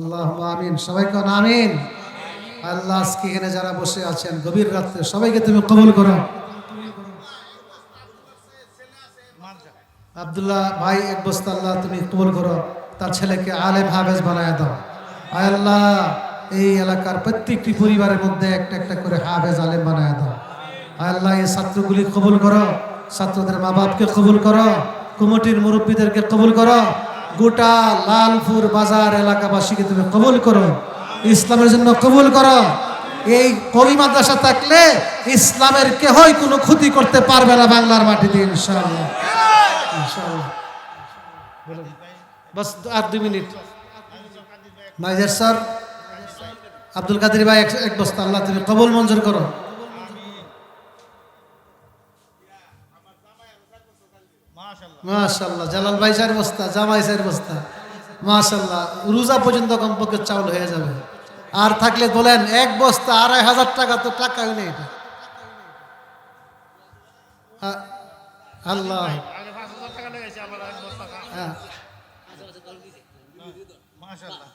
আল্লাহ আমিন। সবাই কন আমিন। আল্লাহ আজকে এখানে যারা বসে আছেন, গভীর রাত্রে সবাইকে তুমি কবুল করো। আব্দুল্লাহ ভাই, এক বস্তা আল্লাহ তুমি কবুল করো। তার ছেলেকে আলেম হাফেজ বানায় দাও। আল্লাহ, এই এলাকার প্রত্যেকটি পরিবারের মধ্যে একটা একটা করে হাফেজ আলেম বানায় দাও। আল্লাহ, এই ছাত্রগুলি কবুল করো। ছাত্রদের মা বাপকে কবুল করো। কুমটির মুরব্বীদেরকে কবুল করো। গোটা লালপুর বাজার এলাকাবাসীকে তুমি কবুল করো। ইসলামের জন্য কবুল করো। এই কবি মাদ্রাসা থাকলে ইসলামের কেহই কোনো ক্ষতি করতে পারবে না বাংলার মাটিতে, ইনশাআল্লাহ। বাস, আর দুই মিনিট। স্যার, আব্দুল কাদের ভাই এক বস্তা, আল্লাহ তুমি কবুল মঞ্জুর করো। মাশাল্লাহ জালাল ভাই চার বস্তা, জামাই চার বস্তা। মাশাল্লাহ রোজা পর্যন্ত কমপক্ষে চাউল হয়ে যাবে। আর থাকলে বলেন, এক বস্তা আড়াই হাজার টাকা তো টাকাই নেই এটা। আল্লাহ। টাকা হ্যাঁ। মাশাআল্লাহ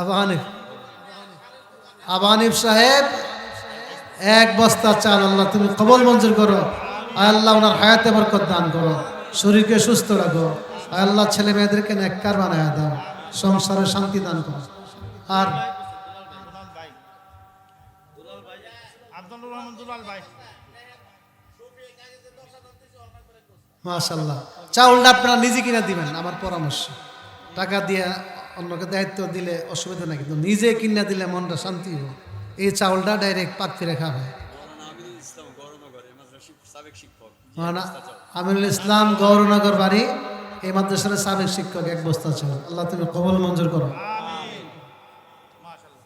আবু হানিফ। আবু হানিফ সাহেব, এক বস্তা চাল আল্লাহ তুমি কবল মঞ্জুর করো। আল্লাহ ওনার হায়াতে বরকত দান করো শরীরকে সুস্থ রাখো আয় আল্লাহ ছেলে মেয়েদেরকে নেককার বানায় দাও সংসারে শান্তি দান করো। আর মাশাল্লাহ চাউলটা আপনারা নিজে কিনে দিবেন আমার পরামর্শ। টাকা দিয়ে অন্যকে দায়িত্ব দিলে অসুবিধা নাই কিন্তু নিজে কিনে দিলে মনটা শান্তি হবে এই চাউলটা ডাইরেক্ট পাত্রে খাওয়া হয়। মাওলানা আমিরুল ইসলাম গৌরনগর বাড়ি এই মাদ্রাসার সাবেক শিক্ষক এক বস্তা চাউল আল্লাহ তুমি কবল মঞ্জুর করো।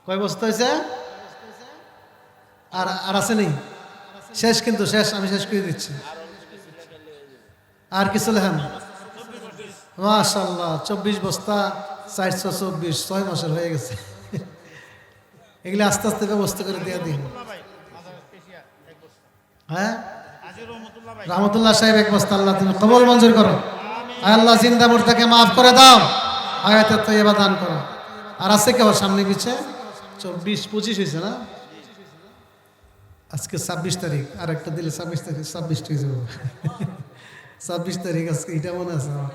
কয় বস্তা হয়েছে? আর আর আছে নেই? শেষ কিন্তু শেষ আমি শেষ করে দিচ্ছি। আর কিছু লেখান? মাশাল্লাহ চব্বিশ বস্তা চারশো চব্বিশ ছয় মাসের হয়ে গেছে। এগুলি আস্তে আস্তে ব্যবস্থা করে দিয়ে দিন। হ্যাঁ? রহমতুল্লাহ সাহেব এক বস্তা আল্লাহ তুমি কবল মঞ্জুর করো। আল্লাহ জিন্দা মুর্দাকে মাফ করে দাও। আয়াতের তো এবার দান করো। আর আছে কেউ সামনে পিছে? চব্বিশ পঁচিশ হয়েছে না? আজকে ছাব্বিশ তারিখ। আর একটা দিলে ছাব্বিশ তারিখ ছাব্বিশ হয়ে যাব। ছাব্বিশ তারিখ আজকে এটা মনে আছে আমার?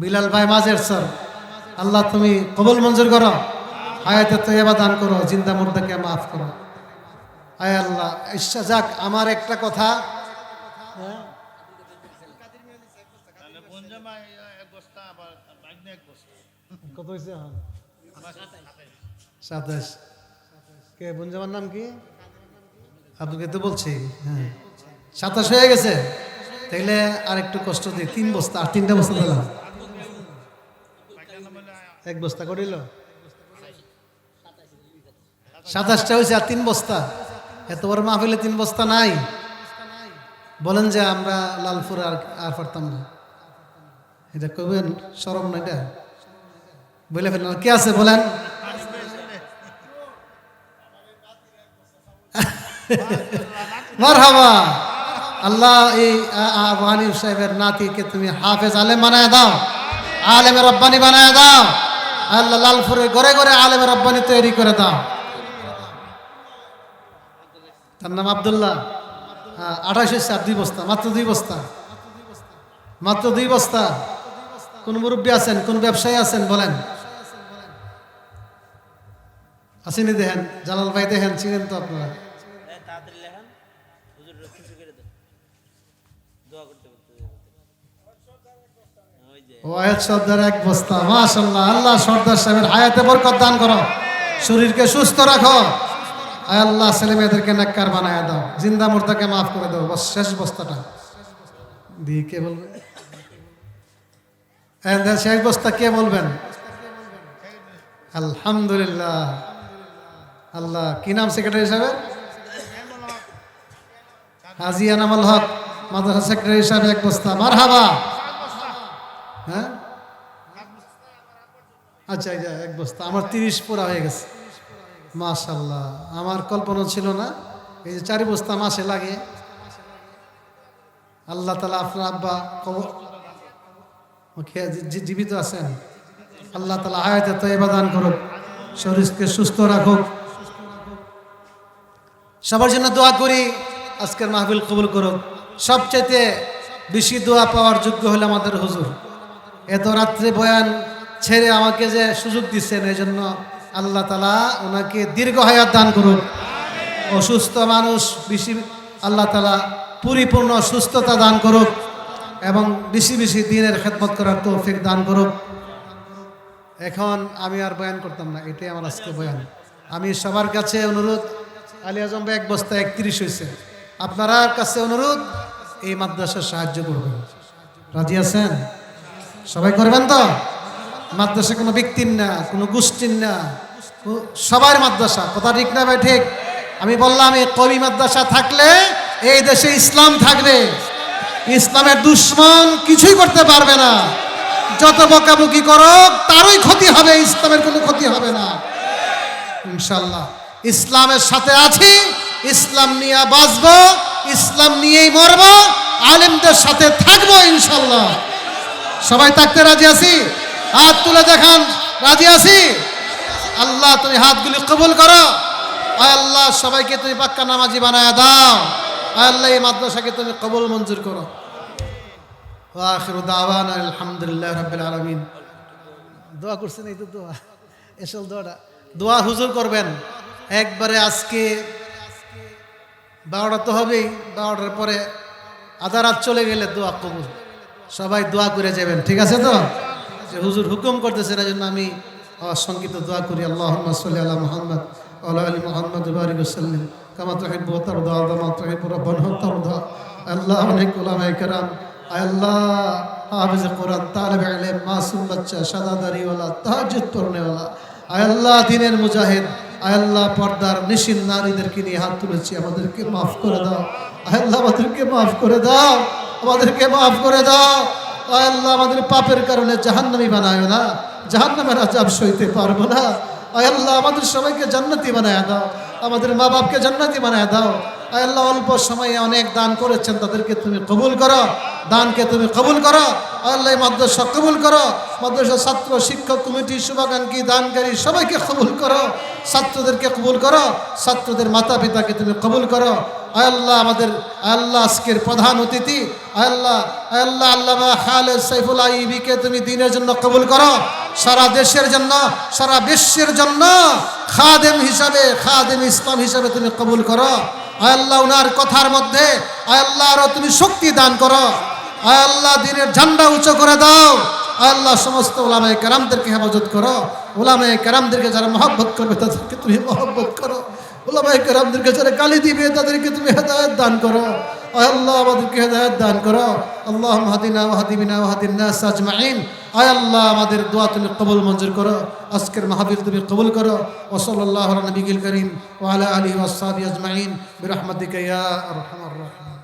বিলাল ভাই মাঝের স্যার। আল্লাহ তুমি কবল মঞ্জুর করো। হায়াতে তো এবার দান করো জিন্দা মুর্দাকে মাফ করো। আয় আল্লাহ ইচ্ছা যাক আমার একটা কথা। কত হয়েছে সাতাশ। কে বঞ্জামার নাম কি? আপনাকে তো বলছি হ্যাঁ। সাতাশ হয়ে গেছে। তাইলে আর একটু কষ্ট দিই। তিন বস্তা আর তিনটা বস্তা দিলাম। এক বস্তা করিল সাতাশটা হয়েছে আর তিন বস্তা। এত বড় মাহফিলে তিন বস্তা নাই। বলেন যে আমরা লালপুর আর আর পারতাম না। এটা কবেন সরম না? এটা বলে ফেললেন কে আছে বলেন? মারহাবা। আল্লাহ এই আবহানি সাহেবের নাতিকে তুমি হাফেজ আলেম বানায় দাও। আলেমের রব্বানি বানায় দাও। আল্লাহ লালপুরের ঘরে ঘরে আলেমের রব্বানি তৈরি করে দাও। তার নাম আবদুল্লাহ। হ্যাঁ আঠাশ হচ্ছে আর দুই বস্তা, মাত্র দুই বস্তা। মাত্র দুই বস্তা। কোন মুরব্বী আছেন, কোন ব্যবসায়ী আছেন, বলেন। আসেনি দেখেন, জালাল ভাই দেখেন, চিনেন তো আপনারা। ওয়াহেদ সর্দার এক বস্তা মাশাল্লাহ আল্লাহ সর্দার সাহেবের হায়াতে বরকত দান করো। শরীরকে সুস্থ রাখো। আয় আল্লাহ ছেলে মেয়েদেরকে নাক্কার বানায় দাও। জিন্দা মুর্দাকে মাফ করে দাও। বস শেষ বস্তাটা। দিয়ে কে বলবে? হ্যাঁ, শেষ বস্তা কে বলবেন? আলহামদুলিল্লাহ। আল্লাহ কি নাম সেক্রেটারি হিসাবে হাজি আনামুল হক মাদ্রাসা সেক্রেটারি হিসাবে এক বস্তা। মার হাবা হ্যাঁ? আচ্ছা এক বস্তা। আমার তিরিশ পুরা হয়ে গেছে। মাশাল্লাহ আমার কল্পনা ছিল না, এই যে চারি বস্তা মাসে লাগে। আল্লাহ তালা আপনার আব্বা কবর জীবিত আছেন। আল্লাহ তালা আয়াতে তো দান করুক, শরীরকে সুস্থ রাখুক। সবার জন্য দোয়া করি, আজকের মাহফিল কবুল করুক। সবচেয়ে বেশি দোয়া পাওয়ার যোগ্য হলো আমাদের হুজুর। এত রাত্রে বয়ান ছেড়ে আমাকে যে সুযোগ দিচ্ছেন এই জন্য আল্লাহ তালা ওনাকে দীর্ঘ হায়াত দান করুক অসুস্থ মানুষ বেশি আল্লাহ তালা পরিপূর্ণ সুস্থতা দান করুক এবং বেশি বেশি দিনের খেদমত করার তৌফিক দান করুক। এখন আমি আর বয়ান করতাম না, এটাই আমার আজকে বয়ান। আমি সবার কাছে অনুরোধ, আলী আজম এক বস্তা একত্রিশ হয়েছে। আপনারা কাছে অনুরোধ, এই মাদ্রাসার সাহায্য করবেন। রাজি আছেন? সবাই করবেন তো? মাদ্রাসা কোনো ব্যক্তির না, কোনো গোষ্ঠীর না সবার মাদ্রাসা। কথা ঠিক না ভাই ঠিক? আমি বললাম, এই কবি মাদ্রাসা থাকলে এই দেশে ইসলাম থাকবে। ইসলামের দুশ্মন কিছুই করতে পারবে না। যত বকাবকি করো তারই ক্ষতি হবে, ইসলামের কোনো ক্ষতি হবে না। ইনশাল্লাহ ইসলামের সাথে আছি, ইসলাম নিয়ে বাঁচব, ইসলাম নিয়েই মরব, আলেমদের সাথে থাকব ইনশাল্লাহ সবাই থাকতে রাজি আছি? হাত তুলে দেখান। রাজি আছি? আল্লাহ, তুমি হাতগুলি কবুল করো। আয় আল্লাহ, সবাইকে তুমি পাক্কা নামাজি বানায় দাও। আয় আল্লাহ, এই মাদ্রাসাকে তুমি কবুল মঞ্জুর করো। আখির দাওয়ান আলহামদুলিল্লাহ রাব্বিল আলামিন। দোয়া করছেন এই তো দোয়া। এসল দোয়াটা। দোয়া হুজুর করবেন। একবারে আজকে বারোটা তো হবেই, বারোটার পরে আধা রাত চলে গেলে দোয়া কবুল। সবাই দোয়া করে যাবেন, ঠিক আছে তো? যে হুজুর হুকুম করতেছে এই জন্য আমি সংগীত দোয়া করি। আল্লাহ সাল্লি আল্লাহ মোহাম্মদ আল্লাহ আলী মোহাম্মদ বারিক সাল্লিম কামা তহিব তরদা কামা তহিব রব্বান তরদা। আল্লাহ অনেক ওলামায়ে কেরাম। আল্লাহ, হাফিজ কোরআন, তালেব ইলম মাসুম বাচ্চা সাদাদারিওয়ালা তাহাজ্জুদ পড়নেওয়ালা আয় আল্লাহ, দিনের মুজাহিদ। আল্লাহ, পর্দার নিশিন নারীদেরকে নিয়ে হাত তুলেছি, আমাদেরকে মাফ করে দাও। আল্লাহ, আমাদেরকে মাফ করে দাও। আমাদেরকে মাফ করে দাও। আল্লাহ, আমাদের পাপের কারণে জাহান্নামি বানায় না, জাহান্নামের আজাব সইতে পারব না। আল্লাহ, আমাদের সবাইকে জান্নাতি বানায় দাও, আমাদের মা বাপকে জান্নাতি বানায় দাও। আল্লাহ, অল্প সময়ে অনেক দান করেছেন, তাদেরকে তুমি কবুল করো, দানকে তুমি কবুল করো। আল্লাহ মাদ্রাসা কবুল করো, মাদ্রাসা ছাত্র, শিক্ষক, কমিটি, শুভাকাঙ্ক্ষী, দানকারী, সবাইকে কবুল করো, ছাত্রদেরকে কবুল করো, ছাত্রদের মাতা পিতাকে তুমি কবুল করো আল্লাহ আমাদের আল্লাহ আজকের প্রধান অতিথি আল্লাহ আল্লাহ আল্লাহ খালেদ সাইফুল আইবিকে তুমি দিনের জন্য কবুল করো, সারা দেশের জন্য, সারা বিশ্বের জন্য খাদেম হিসাবে, খাদেম ইসলাম হিসাবে তুমি কবুল করো। আল্লাহ উনার কথার মধ্যে আল্লাহ আরও তুমি শক্তি দান করো। আল্লাহ দিনের ঝান্ডা উঁচু করে দাও। আল্লাহ সমস্ত ওলামায় কেরামদেরকে হেফাজত করো। ওলামায় কেরামদেরকে যারা মহব্বত করবে তাদেরকে তুমি মহব্বত করো। ওলামায় কেরামদেরকে যারা গালি দিবে, তাদেরকে তুমি হেদায়ত দান করো। আল্লাহ, আমাদেরকে হেদায়ত দান করো। আল্লাহ মাহাদিনা ওয়াহাদিবিনা ওয়াহাদিনা সাজমাইন আয় আল্লাহ, আমাদের দোয়া তুমি কবুল মঞ্জুর করো। আজকের মাহফিল তুমি কবুল করো। ওসল্লাহ নবীল করিম ওয়ালা আলী ওয়াসাবি আজমাইন। বিরহমতিকা ইয়া আরহামার রাহিম